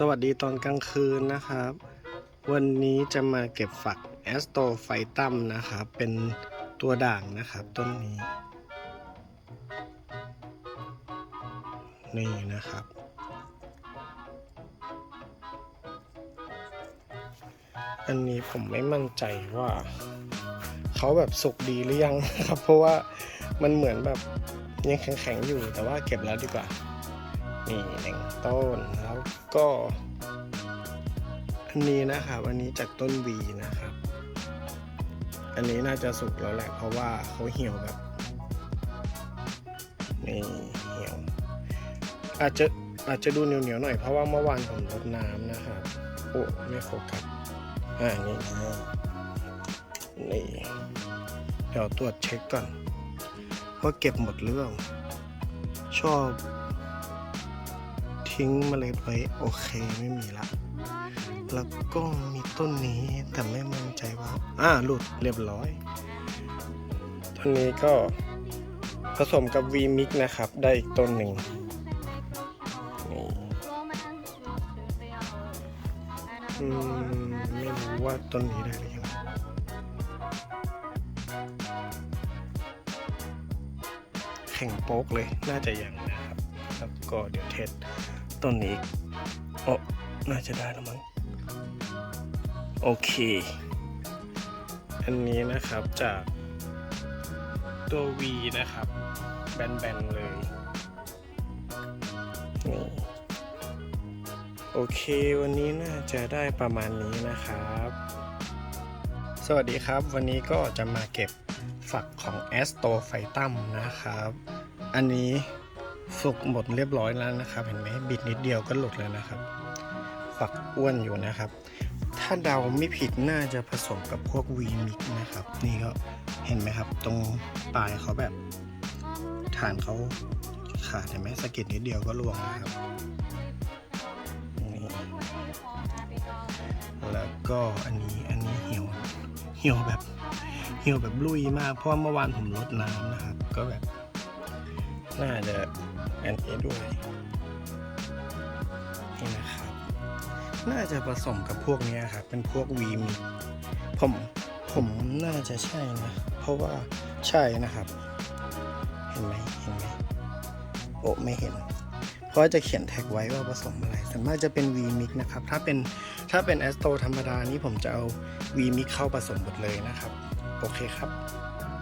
สวัสดีตอนกลางคืนนะครับ วันนี้จะมาเก็บฝักแอสโตไฟตัมนะครับ เป็นตัวด่างนะครับ ต้นนี้ นี่นะครับ อันนี้ผมไม่มั่นใจว่า เขาแบบสุกดีหรือยังครับ เพราะว่ามันเหมือนแบบยังแข็งๆอยู่แต่ว่าเก็บแล้วดีกว่า นี่หนึ่งต้นแล้วก็อันนี้นะครับอันนี้จากต้นวีนะครับ อันนี้น่าจะสุกแล้วแหละเพราะว่าเขาเหี่ยวแบบนี่เหี่ยว อาจจะอาจจะดูเหนียวๆหน่อยเพราะว่าเมื่อวานผมรดน้ำนะครับโอ้ไม่โฟกัสอ่านี่นะนี่เดี๋ยวตรวจเช็คก่อนว่าเก็บหมดหรือเปล่าชอบ ทิ้งเมล็ดไว้ โอเคไม่มีละ แล้วก็มีต้นนี้แต่ไม่มั่นใจว่า อ่าหลุดเรียบร้อย ต้นนี้ก็ผสมกับ V Mix นะครับ ได้อีกต้นหนึ่งนี่อืมไม่รู้ว่าต้นนี้ได้หรือยังแข่งโป๊กเลยน่าจะยังนะครับ แล้วก็เดี๋ยวเทส ต้นนี้อีกโอ้น่าจะได้แล้วมั้ง โอเค อันนี้นะครับจากตัว V นะครับ แบนๆเลยนี่โอเค วันนี้น่าจะได้ประมาณนี้นะครับ สวัสดีครับ วันนี้ก็จะมาเก็บฝักของ a s t o p h y t u m นะครับ อันนี้ สุกหมดเรียบร้อยแล้วนะครับ เห็นไหมบิดนิดเดียวก็หลุดแล้วนะครับ ฝักอ้วนอยู่นะครับ ถ้าเดาไม่ผิดน่าจะผสมกับพวกวีมิกนะครับ นี่ก็เห็นไหมครับ ตรงปลายเขาแบบฐานเขาขาดเห็นไหมสะกิดนิดเดียวก็ร่วงนะครับนี่แล้วก็อันนี้อันนี้เหี่ยวเหี่ยวแบบเหี่ยวแบบลุยมากเพราะว่าเมื่อวานผมรดน้ำนะครับ ก็แบบ น่าจะอันนี้ด้วยนี่นะครับ น่าจะผสมกับพวกเนี้ยครับ เป็นพวกวีมิผมผมน่าจะใช่นะ เพราะว่าใช่นะครับ เห็นไหมเห็นไหมโอ้ไม่เห็น เพราะจะเขียนแท็กไว้ว่าผสมอะไรส่วนมากจะเป็น V mix นะครับ ถ้าเป็นถ้าเป็นแอสโตธรรมดานี้ผมจะเอา V mix เข้าผสมหมดเลยนะครับ โอเคครับ